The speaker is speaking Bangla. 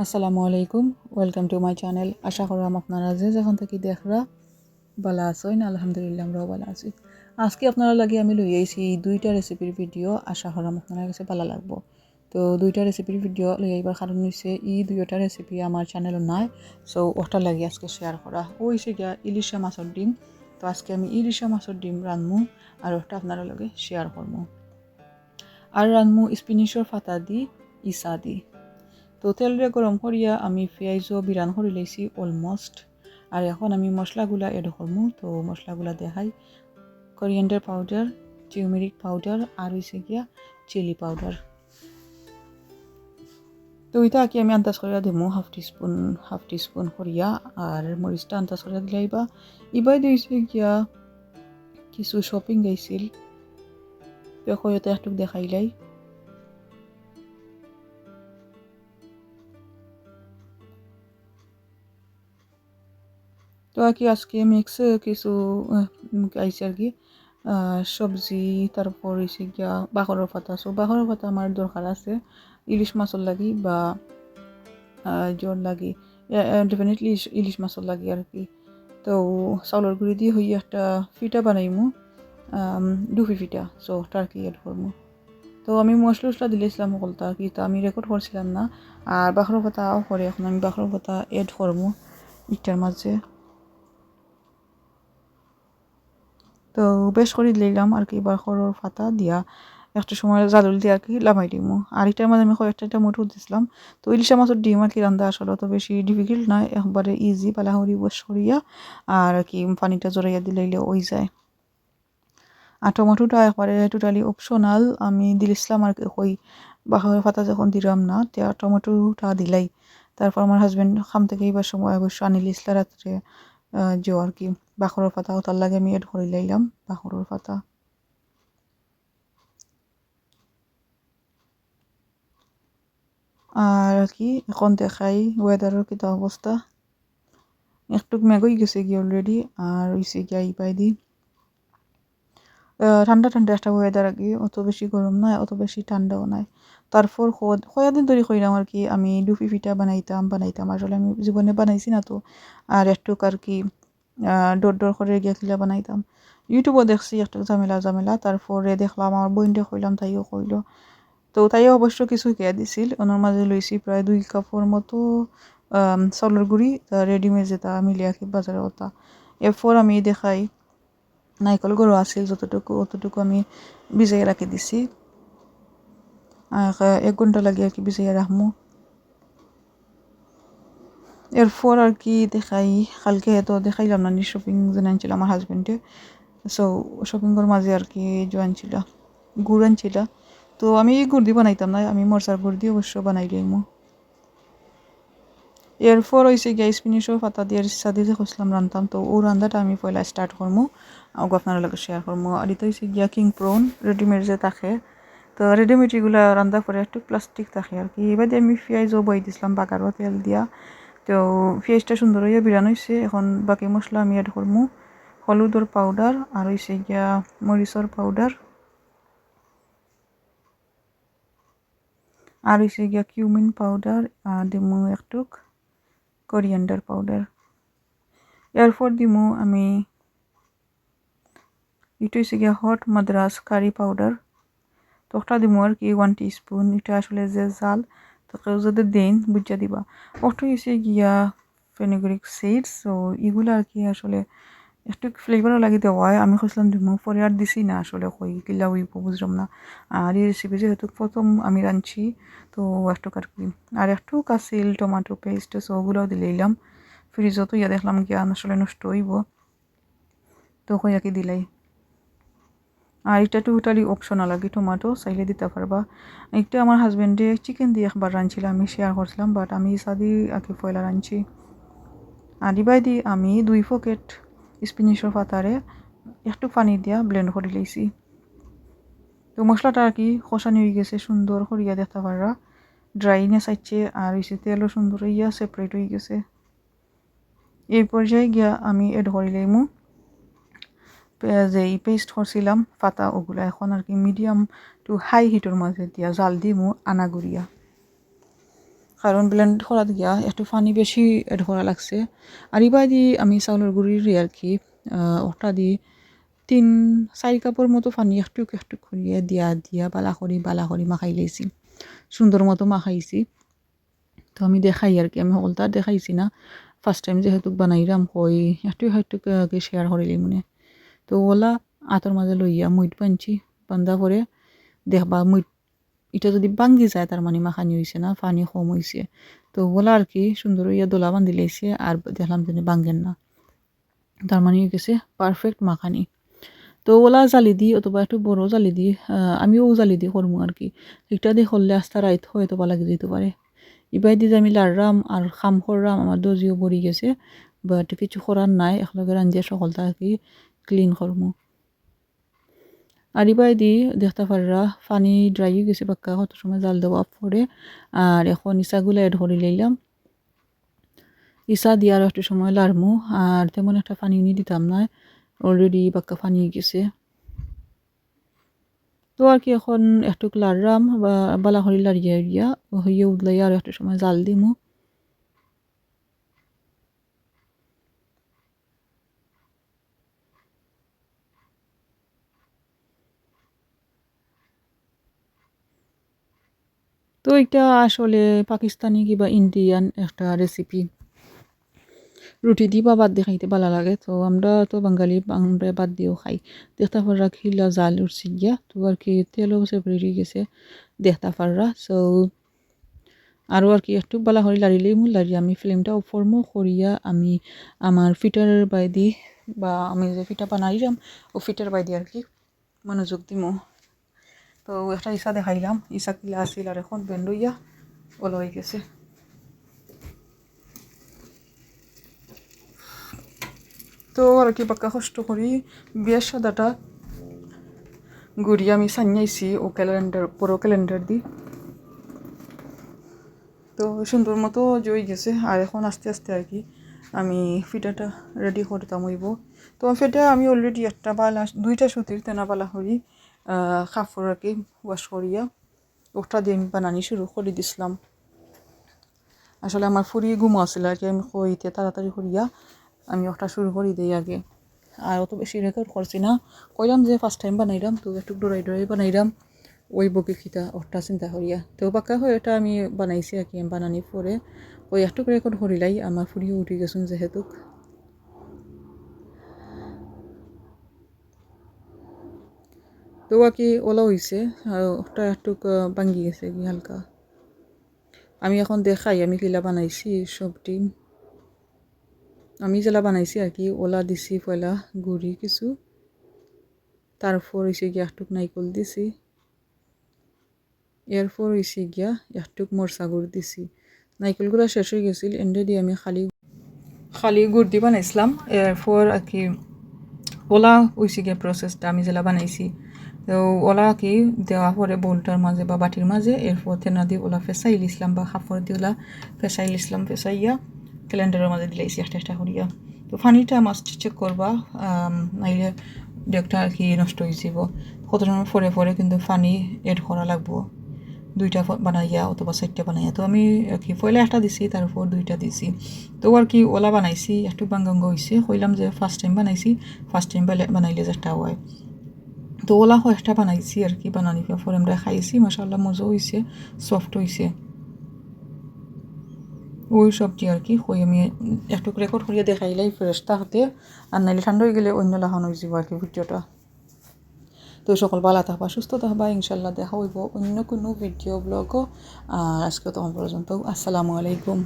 আসসালামু আলাইকুম ওয়েলকাম টু মাই চ্যানেল আশা করলাম আপনারা যে যখন থেকে দেখরা, ভালো আছেন, আলহামদুলিল্লাহ আমরাও ভালো আছি। আজকে আপনারা লাগে আমি লই আইছি দুইটা রেসিপির ভিডিও আশা করলাম আপনার কাছে ভালো লাগবো। তো দুইটা রেসিপির ভিডিও লই আইবার কারণ হচ্ছে ই দুইটা রেসিপি আমার চ্যানেল নাই সো ওটা লাগে আজকে শেয়ার করা। ও হয়েছে গিয়া ইলিশা মাছের ডিম। তো আজকে আমি ইলিশা মাছের ডিম রানমু আর ওটা আপনারা লগে শেয়ার করব আর রানমু স্পিনিশর ফাতা দি, ইসা দি। তো তেলরে গরম করিয়া আমি পেঁয়াজও বিরান করে লাইছি অলমোস্ট আর এখন আমি মশলাগুলা এড করমু তো মশলাগুলা দেখাই। করিয়েন্ডার পাউডার টিউমেরিক পাউডার আর হয়েছে গিয়া চিলি পাউডার তো ওইটা কি আমি আন্দাজ করিয়া দিমু হাফ টিস্পুন হাফ টিস্পুন করিয়া আর মরিচটা আন্দাজ করিয়া দিলাইবা ইবাই দিয়েছে গিয়া কিছু শপিং গাইছিল তো একটু দেখাইলাই তো আর কি আজকে মিক্স কিছু আইসে আর কি। সবজি, তারপর হয়েছে গিয়া বাখরের পাতা। সো বাখরের পাতা আমার দরকার আছে। ইলিশ মাছর লাগি বা জোর লাগি। ডেফিনেটলি ইলিশ মাছর লাগি আর কি। তো, চাউলের গুঁড়ি দিয়ে হই একটা ফিটা বানাইমু। দুফি ফিটা। সো তার কি এড করব তো, আমি মশলা উসলা দিলেছিলাম সকলটা কি। তো, আমি রেকর্ড করছিলাম না। আর বাখর পাতাও করে এখন আমি বাখর পাতা এড করব ইটার মাঝে। তো বেশ করে দিলাম আর কি, এবার বাখরের পাতা দিয়া একটা সময় জাদুল দিয়ে আর কি লামাই দিমু। আর এটার মাঝে আমি কয়েকটা টমেটো দিছিলাম। তো ইলিশা মাছের ডিম আর কি রান্না আসলে অত বেশি ডিফিকাল্ট নয়, একবারে ইজি পালাহরি বস করিয়া আর কি পানিটা জড়াইয়া দিলাইলে ওই যায়। আর টমেটোটা একবারে টোটালি অপশনাল আমি দিলিছিলাম আর কি ওই বাহার পাতা যখন দিলাম না, তা টমেটোটা দিলাই। তারপর আমার হাজব্যান্ড খাম থেকে এইবার সময় অবশ্য আনিলিসলা রাত্রে যে আর কি বাখরের পাতা তার লাগে আমি এড করে লাইলাম বাখরের পাতা। আর কি, এখন দেখাই ওয়েদারের কিতা অবস্থা। একটু মেঘই গেছে গিয়ে অলরেডি আর হইছে গিয়া পাই দি ঠান্ডা ঠান্ডা একটা ওয়েদার আর কি অত বেশি গরম নাই, অত বেশি ঠান্ডাও নাই। তারপর কয়াদিন ধরে কইলাম আর কি, আমি ডুফি ফিটা বানাইতাম বানাইতাম। আসলে আমি জীবনে বানাইছি না তো, আর একটু আর কি ডর ডর করে গিয়া কিলা বানাইতাম। ইউটিউবও দেখছি, একটা ঝামেলা ঝামেলা। তারপরে দেখলাম, আমার বইনটা কইলাম, তাইও কইল। তো তাইও অবশ্য কিছু খেয়ে দিছিল। ওনার মাঝে লইছি প্রায় দুই কাপড় মতো চাউলের গুঁড়ি রেডিমেড যেটা, মিলিয়া বাজারে ওটা। এরপর আমি দেখাই নাইকল গরু আছিল, যতটুকু অতটুকু আমি ভিজাই রাখি দিছি। এক ঘণ্টা লাগে আর কি ভিজাইয়া রাখমু। এরপর আর কি দেখাই। কালকে তো দেখাইলাম না শপিং যেন আনছিল আমার হাজবেন্ডে সো শপিংয়ের মাঝে আর কি যে আনছিল, গুড় আনছিল। তো আমি গুড় দিয়ে বানাইতাম না, আমি মরচার গুড় দিয়ে অবশ্য বানাই দিইমু এরপর হয়েছে গিয়া স্পিনিশও পাতা দিয়ে রিসা দিয়ে যে খুঁজলাম রান্তাম তো ও রান্নাটা আমি পয়লা স্টার্ট করব ওগো আপনার লগে শেয়ার করব আর এটা হয়েছে গিয়া কিং প্রন রেডিমেড যে থাকে তো রেডিমেড এগুলো রান্না করে একটু প্লাস্টিক থাকে আর কি এবার আমি পেঁয়াজও বই দিছিলাম বাগারও তেল দিয়া তো পেঁয়াজটা সুন্দর হইয়া বিরান হয়েছে এখন বাকি মশলা আমি এড করব হলুদর পাউডার আর হয়েছে গিয়া মরিচর পাউডার আর হয়েছে গিয়া কিউমিন পাউডার দিমু একটুক করিয়েন্ডার পাউডার এরপর দিমু আমি এটা হচ্ছে গিয়া হট মাদ্রাস কারি পাউডার তোটা দিমু আর কি ওয়ান স্পুন এটা আসলে যে জাল তোকে যদি দিন বুঝা দিবা। ওটা হচ্ছে গিয়া ফেনিগ্রিক সিডস ও এগুলো আর কি আসলে একটু ফ্লেভারও লাগি দেওয়া হয় আমি খুঁজলাম দিমু পরে আর দিছি না আসলে কই কিলা উইব বুঝলাম না। আর এই রেসিপি যেহেতু প্রথম আমি রাঁধছি, তো একটু আর কি, আর একটু কাছিল টমাটো পেস্ট সো ওগুলোও দিলাইলাম ফ্রিজও তো ইয়া দেখলাম গিয়া আসলে নষ্ট হইব। তো কই কি দিলাই। আর এটা টোটালি অপশনাল আর কি টমাটো চাইলে দিতে পারবা। একটা আমার হাজব্যান্ডে চিকেন দিয়ে একবার রাঁধছিল আমি শেয়ার করছিলাম বাট আমি সাদি কি পয়লা রাঁধছি। আর দিবাই দি আমি দুই পকেট স্পিনিশর পাতারে একটু পানি দিয়া ব্লেন্ড করে লইছি তো মশলাটা আর কি খসানি হয়ে গেছে সুন্দর করিয়া দেখতে পারা ড্রাইনে চাইছে আর হয়েছে তেলও সুন্দর হইয়া সেপারেট হয়ে গেছে। এই পর্যায়ে গিয়া আমি এড করে লইমু যে পেস্ট করছিলাম পাতা ওগুলো এখন আর কি মিডিয়াম টু হাই হিটের মাঝে দিয়া, জাল দিমু আনাগুড়িয়া কারণ ব্লেন্ড করা গিয়া একটু পানি বেশি এড করা লাগছে। আর ইবাই দি আমি চাউলের গুড়ির আর কি ওটা দি তিন চারি কাপড় মতো পানি একটু একটু করিয়ে দিয়া দিয়া, বালা করি বালা করি মাখাই লাইছি সুন্দর মতো মাখাইছি। তো আমি দেখাই আর কি, আমি সকলটা দেখাইছি না। ফার্স্ট টাইম যেহেতু বানাইরাম কই একটু একটু শেয়ার করিলি মানে। তো ওলা আতর মাঝে লইয়া মুইট বানছি বান্ধা পরে দেখবা মুইট এটা যদি ভাঙ্গি যায়, তার মানে মাখানি হয়েছে না, পানি কম হয়েছে তো ওলা আর কি, সুন্দর ইয়া দোলা বান্ধি লাইছে আর দেখলাম যে ভাঙ্গেন না। তার মানে হয়ে গেছে পারফেক্ট মাখানি। তো ওলা জালি দি অথবা একটু বড় জালি দি আমিও জালি দি করব আর কি। এটা দিয়ে করলে আস্তা রাইত হয়তো বা লাগে যেতে পারে। ইবাই দিয়ে আমি লাড়রাম আর খাম কররাম, আমার দজিও বড়ি গেছে বাট কিছু করার নাই, একলগে রাঞ্জিয়া সকলটা আর কি ক্লিন করব আর ইবাই দি দেখতে পাররা পানি ড্রাই গেছে বাক্কা কত সময় জাল দেওয়া পরে আর এখন ইসাগুলো এড করে লইলাম ইসা দিয়ে আর একটু সময় লাড়মু আর তেমন একটা পানি নিয়ে দিতাম না অলরেডি বাক্কা পানি গেছে তো আর কি এখন একটু লাড়রাম বা বালা হরি ইয়া হইয়ে উদলাই আর একটু সময় জাল দিমু তো এটা আসলে পাকিস্তানি কিবা ইন্ডিয়ান একটা রেসিপি রুটি দিয়ে বা বাদ দিয়ে খাইতে ভালো লাগে। তো আমরা তো বাঙালি, আমরা বাদ দিয়েও খাই। দেখতে পাররা খিলা জাল উঠছি গিয়া, তো আর কি তেলও সেপারেট গেছে দেখতে পাররা সো আরও আর কি একটু বালা হরি লাড়িলেই মু লাড়ি। আমি ফ্লেমটা মো করিয়া আমি আমার ফিটার বাইদি বা আমি যে ফিটা বানাইলাম ও ফিটার বাইদি আর কি মনোযোগ দিমু। তো একটা ইসা দেখাইলাম, ইসা কিলা আসিল আর এখন বেন্ড হইয়া ওলো হয়ে গেছে। তো আর কি পাক্কা কষ্ট করি বিয়ের সাদাটা গুড়ি আমি সানিয়েছি ও ক্যালেন্ডার পুরো ক্যালেন্ডার দি। তো সুন্দর মতো জই গেছে, আর এখন আস্তে আস্তে আর কি আমি ফিটাটা রেডি করতাম হইব। তো ফিটা আমি অলরেডি একটা বালা, দুইটা সুতির তেনা বালা করি। কাপড় আর কি ওয়াশ করিয়া ওটা দিয়ে আমি বানানি শুরু করে দিছিলাম। আসলে আমার ফুরি ঘুমো আসলে আর কি, আমি কইতে তাড়াতাড়ি করিয়া আমি ওটা শুরু করি দিই আগে। আর অত বেশি রেকর্ড করছি না। কইলাম যে ফার্স্ট টাইম বানাইলাম তো একটু ডরাই ডরাই বানাইলাম ওই বকে খিতা ওটা চিন্তা করিয়া। তো বাক্কা হয় এটা আমি বানাইছি আর কি বানানি পরে। ওই একটু রেকর্ড করিলাই আমার ফুরিও উঠি গেছুন যেহেতু। তো কি ওলা হয়েছে ওটা একটু ভাঙ্গি গেছে কি হালকা। আমি এখন দেখাই, আমি কিলা বানাইছি সবটি আমি যেলা বানাইছি আর কি, ওলা দিছি পয়লা গুড়ি কিছু। তারপর হয়েছে গিয়া একটুক নাইকল দিছি। এরপর হয়েছে গিয়া একটুক মরসা গুড় দিছি। নাইকলগুলো শেষ হয়ে গেছিল এন্ডে দিয়ে আমি খালি খালি গুড় দি বানাইছিলাম। এরপর আর কি, ওলা হয়েছে গিয়া প্রসেসটা আমি যেলা বানাইছি। তো ওলা কি দেওয়া পরে বোলটার মাঝে বা বাটির মাঝে, এরপর তেনা দিয়ে ওলা ফেসাই লিসলাম বা খাফর দিয়ে ওলা ফেসাই লিসলাম ফেসাইয়া ক্যালেন্ডারের মাঝে দিলাইছি একটা একটা করিয়া। তো পানিটা মাস্ট চেক করবা নাইলে ডেকটা আর কি নষ্ট হয়ে যাব। কত সময় ফরে ফরে কিন্তু পানি এড করা লাগবো। দুইটা বানাইয়া অথবা চারটা বানাইয়া। তো আমি কি পয়লা একটা দিছি, তারপর দুইটা দিছি। তো আর কি ওলা বানাইছি, একটু বাঙ্গাঙ্গ হয়েছে কইলাম যে ফার্স্ট টাইম বানাইছি ফার্স্ট টাইম বানাইলে যেটা হয়। তো ওলা একটা বানাইছি আর কি, বানানি পরে আমরা খাইছি মাসাল্লাহ মজা হয়েছে সফট হয়েছে ওই সবজি আর কি, হই আমি একটু রেকর্ড করিয়া দেখাইলাই ফ্রেশ থাকতে আর নাইলে ঠান্ডা হয়ে গেলে অন্য লাহান হয়ে যাব আর কি ভিডিওটা। তো সকল ভালো থাকবা, সুস্থ থাকবা ইনশাল্লাহ দেখা হইব অন্য কোনো ভিডিও ব্লগও আজকে তোমার পর্যন্ত আসসালামু আলাইকুম।